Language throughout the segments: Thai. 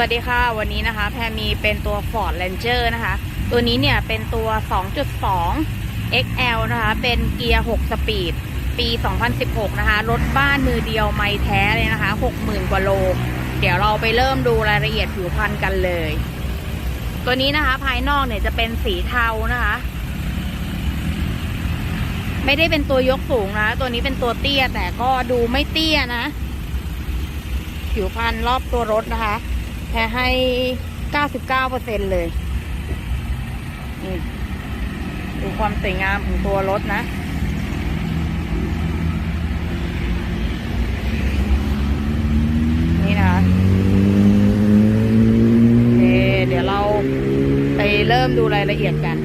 วัสดีค่ะ วันนี้นะคะ แพรมีเป็นตัว Ford Ranger นะคะ ตัวนี้เนี่ยเป็นตัว 2.2 XL นะคะ เป็นเกียร์ 6 สปีด ปี 2016 นะคะ รถบ้านมือเดียวไม่แท้เลยนะคะ 60,000 กว่าโล เดี๋ยวเราไปเริ่มดูรายละเอียดผิวพรรณกันเลย ตัวนี้นะคะ ภายนอกเนี่ยจะเป็นสีเทานะคะ ไม่ได้เป็นตัวยกสูงนะ ตัวนี้เป็นตัวเตี้ยแต่ก็ดูไม่เตี้ยนะ ผิวพรรณรอบตัวรถนะคะ แพ้ให้99%เลย นี่ ดูความสวยงามของตัวรถนะนี่นะเคเดี๋ยวเราไปเริ่มดูรายละเอียดกัน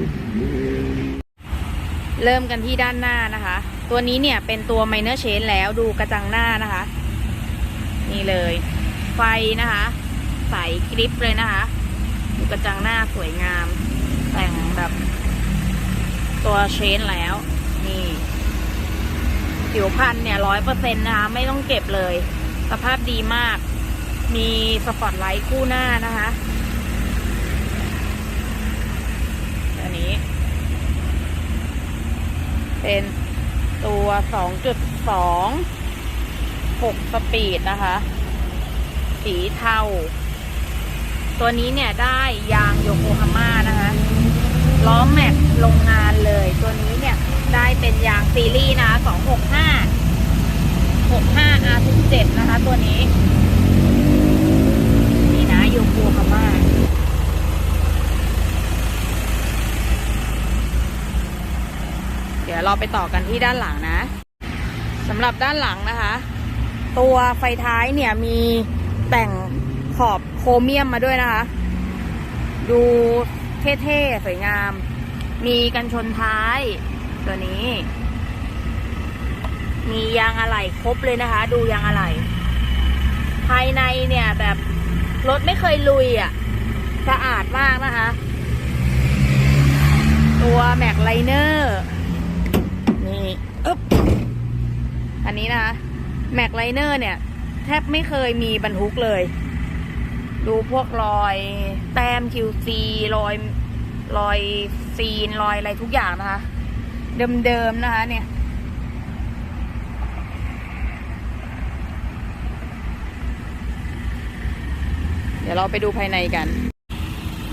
เริ่มกันที่ด้านหน้านะคะ ตัวนี้เนี่ยเป็นตัว minor change แล้วดูกระจังหน้านะคะ นี่เลย ไฟนะคะ ใสกริปเลยนะคะดูกระจังหน้าสวยงาม แต่งแบบ ตัวเชนแล้ว นี่ผิวพันเนี่ยร้อยเปอร์เซ็นต์นะคะ ไม่ต้องเก็บเลย สภาพดีมาก มีสปอตไลท์คู่หน้านะคะอันนี้ เป็นตัวสองจุดสองหกสปีดนะคะ สีเทา ตัวนี้เนี่ยได้ยางโยโกฮาม่านะคะล้อแม็กโรงงานเลย ตัวนี้เนี่ยได้เป็นยางซีรีส์นะคะ265 65 R17 นะคะ ตัวนี้ นี่นะโยโกฮาม่าเดี๋ยวเราไปต่อกันที่ด้านหลังนะสำหรับด้านหลังนะคะ ตัวไฟท้ายเนี่ยมีแต่ง ขอบโครเมียมมาด้วยนะคะ ดูเท่ๆ สวยงาม มีกันชนท้ายตัวนี้ มียางอะไหล่ครบเลยนะคะ ดูยางอะไหล่ภายในเนี่ยแบบรถไม่เคยลุยอะ่ะ สะอาดมากนะคะ ตัวแม็กไลเนอร์นี่อึ๊บอันนี้นะคะแม็กไลเนอร์เนี่ย แทบไม่เคยมีบรรทุกเลย ดูพวกรอยแต้ม QC รอยรอยซีนรอยอะไรทุกอย่างนะคะ เดิมๆนะคะ เนี่ย เดี๋ยวเราไปดูภายในกัน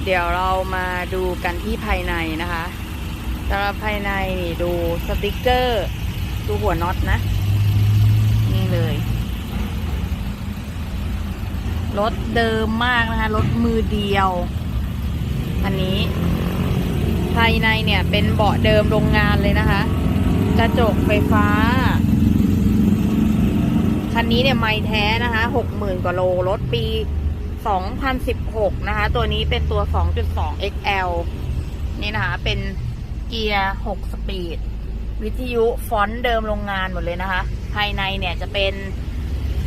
เดี๋ยวเรามาดูกันที่ภายในนะคะสำหรับภายในนี่ดูสติกเกอร์ ดูหัวน็อตนะ นี่เลย รถเดิมมากนะคะ รถมือเดียว อันนี้ ภายในเนี่ยเป็นเบาะเดิมโรงงานเลยนะคะ กระจกไฟฟ้า คันนี้เนี่ยไม่แท้นะคะหกหมื่นกว่าโล รถปี 2016 นะคะ ตัวนี้เป็นตัว 2.2 XL นี่นะคะ เป็นเกียร์ 6 สปีด วิทยุฟอนต์เดิมโรงงานหมดเลยนะคะ ภายในเนี่ยจะเป็น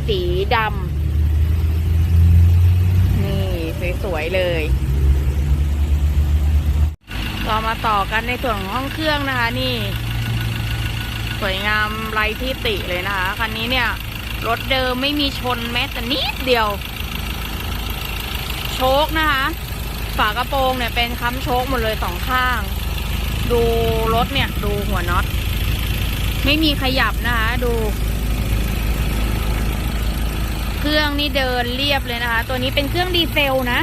สีดำ สวยๆเลยเรามาต่อกันในส่วนของห้องเครื่องนะคะนี่ สวยงามไรที่ติเลยนะคะคันนี้เนี่ย รถเดิมไม่มีชนแม้แต่นิดเดียว โชคนะคะ ฝากระโปรงเนี่ยเป็นค้ำโชคหมดเลยสองข้าง ดูรถเนี่ย ดูหัวน็อต ไม่มีขยับนะคะ ดู เครื่องนี่เดินเรียบเลยนะคะ ตัวนี้เป็นเครื่องดีเซลนะ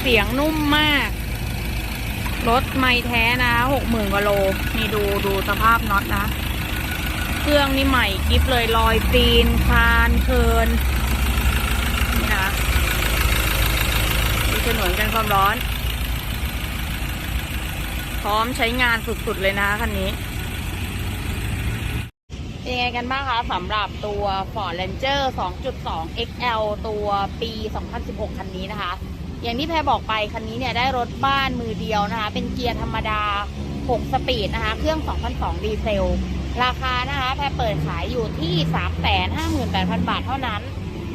เสียงนุ่มมาก รถไม่แท้นะหกหมื่นกว่าโล นี่ดูดูสภาพน็อตนะ เครื่องนี่ใหม่กิฟเลยรอยตีน คานเคินนี่นะดูฉนวนกันความร้อน พร้อมใช้งานสุดๆเลยนะคันนี้ เป็นยังไงกันบ้างคะสำหรับตัว Ford Ranger 2.2 XL ตัวปี 2016 คันนี้นะคะ อย่างที่แพรบอกไป คันนี้เนี่ยได้รถบ้านมือเดียวนะคะ เป็นเกียร์ธรรมดา 6 สปีดนะคะ เครื่อง 2002 ดีเซล ราคานะคะ แพรเปิดขายอยู่ที่ 358,000 บาทเท่านั้น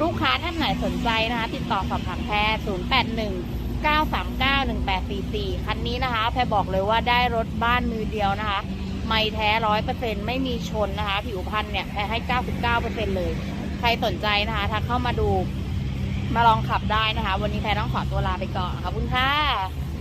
ลูกค้าท่านไหนสนใจนะคะ ติดต่อสอบถามแพร081 939 1844 คันนี้นะคะ แพรบอกเลยว่าได้รถบ้านมือเดียวนะคะ ไม่แท้ร้อยเปอร์เซ็นไม่มีชนนะคะ ผิวพันธุ์เนี่ยแพ้ให้เก้าสิบเก้าเปอร์เซ็นเลย ใครสนใจนะคะทักเข้ามาดูมาลองขับได้นะคะ วันนี้แพรต้องขอตัวลาไปก่อนขอบคุณค่ะ